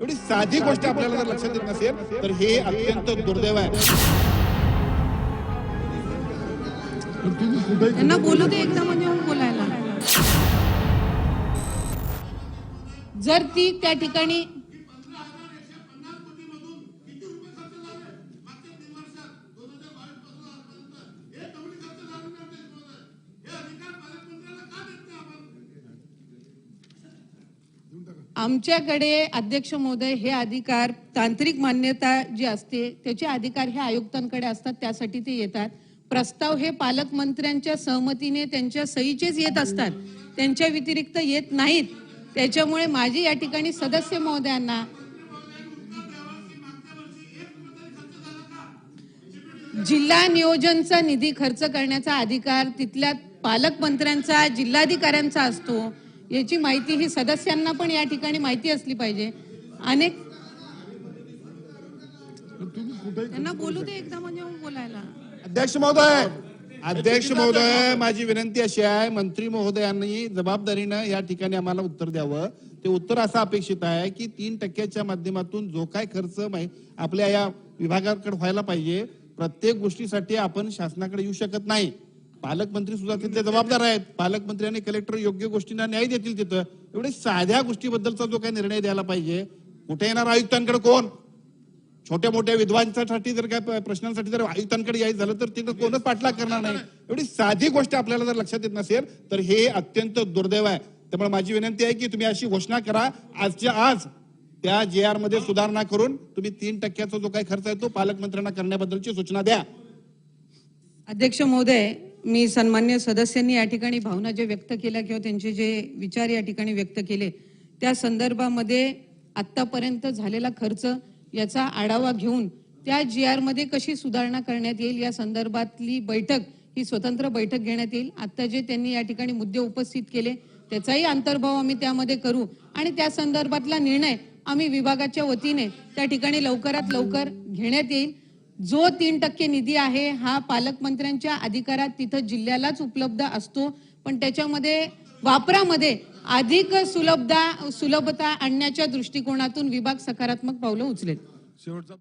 एवढी साधी गोष्ट आपल्याला जर लक्षात येत नसेल तर हे अत्यंत दुर्दैव आहे. त्यांना बोलू दे एकदा म्हणजे येऊन बोलायला. जर ती त्या ठिकाणी आमच्याकडे अध्यक्ष महोदय हे अधिकार तांत्रिक मान्यता जी असते त्याचे अधिकार हे आयुक्तांकडे असतात त्यासाठी ते येतात. प्रस्ताव हे पालकमंत्र्यांच्या सहमतीने त्यांच्या सहीचेच येत असतात. त्यांच्या व्यतिरिक्त येत नाहीत. त्याच्यामुळे माझी या ठिकाणी सदस्य महोदयांना जिल्हा नियोजनचा निधी खर्च करण्याचा अधिकार तिथल्या पालकमंत्र्यांचा जिल्हाधिकाऱ्यांचा असतो. याची माहिती ही सदस्यांना पण या ठिकाणी माहिती असली पाहिजे. अनेक त्यांना बोलू दे एकदा म्हणजे बोलायला. अध्यक्ष महोदय अध्यक्ष महोदय माझी विनंती अशी आहे मंत्री महोदयांनी जबाबदारीनं या ठिकाणी आम्हाला उत्तर द्यावं. ते उत्तर असं अपेक्षित आहे की तीन टक्क्याच्या माध्यमातून जो काय खर्च माहि- आपल्या या विभागाकडे व्हायला पाहिजे प्रत्येक गोष्टीसाठी आपण शासनाकडे येऊ शकत नाही. पालकमंत्री सुद्धा तिथले जबाबदार आहेत. पालकमंत्री आणि कलेक्टर योग्य गोष्टींना न्याय देतील तिथं. एवढे साध्या गोष्टीबद्दलचा जो काही निर्णय द्यायला पाहिजे कुठे येणार आयुक्तांकडे कोण? छोट्या मोठ्या विद्वांसाठी जर काय प्रश्नांसाठी जर आयुक्तांकडे यायचं झालं तर तिथं कोणच पाठलाग करणार नाही. एवढी साधी गोष्ट आपल्याला जर लक्षात येत नसेल तर हे अत्यंत दुर्दैव आहे. त्यामुळे माझी विनंती आहे की तुम्ही अशी घोषणा करा. आजच्या आज त्या जे आरमध्ये सुधारणा करून तुम्ही तीन टक्क्याचा जो काही खर्च आहे तो पालकमंत्र्यांना करण्याबद्दलची सूचना द्या. अध्यक्ष महोदय मी सन्मान्य सदस्यांनी या ठिकाणी भावना जे व्यक्त केल्या किंवा त्यांचे जे विचार या ठिकाणी व्यक्त केले त्या संदर्भामध्ये आतापर्यंत झालेला खर्च याचा आढावा घेऊन त्या जी आरमध्ये कशी सुधारणा करण्यात येईल या संदर्भातली बैठक ही स्वतंत्र बैठक घेण्यात येईल. आता जे त्यांनी या ठिकाणी मुद्दे उपस्थित केले त्याचाही अंतर्भाव आम्ही त्यामध्ये करू. आणि त्या संदर्भातला निर्णय आम्ही विभागाच्या वतीने त्या ठिकाणी लवकरात लवकर घेण्यात येईल. जो तीन टक्के निधी आहे हा पालकमंत्र्यांच्या अधिकारात तिथं जिल्ह्यालाच उपलब्ध असतो. पण त्याच्यामध्ये वापरामध्ये अधिक सुलभता सुलभता आणण्याच्या दृष्टिकोनातून विभाग सकारात्मक पावलं उचलेल शेवटचा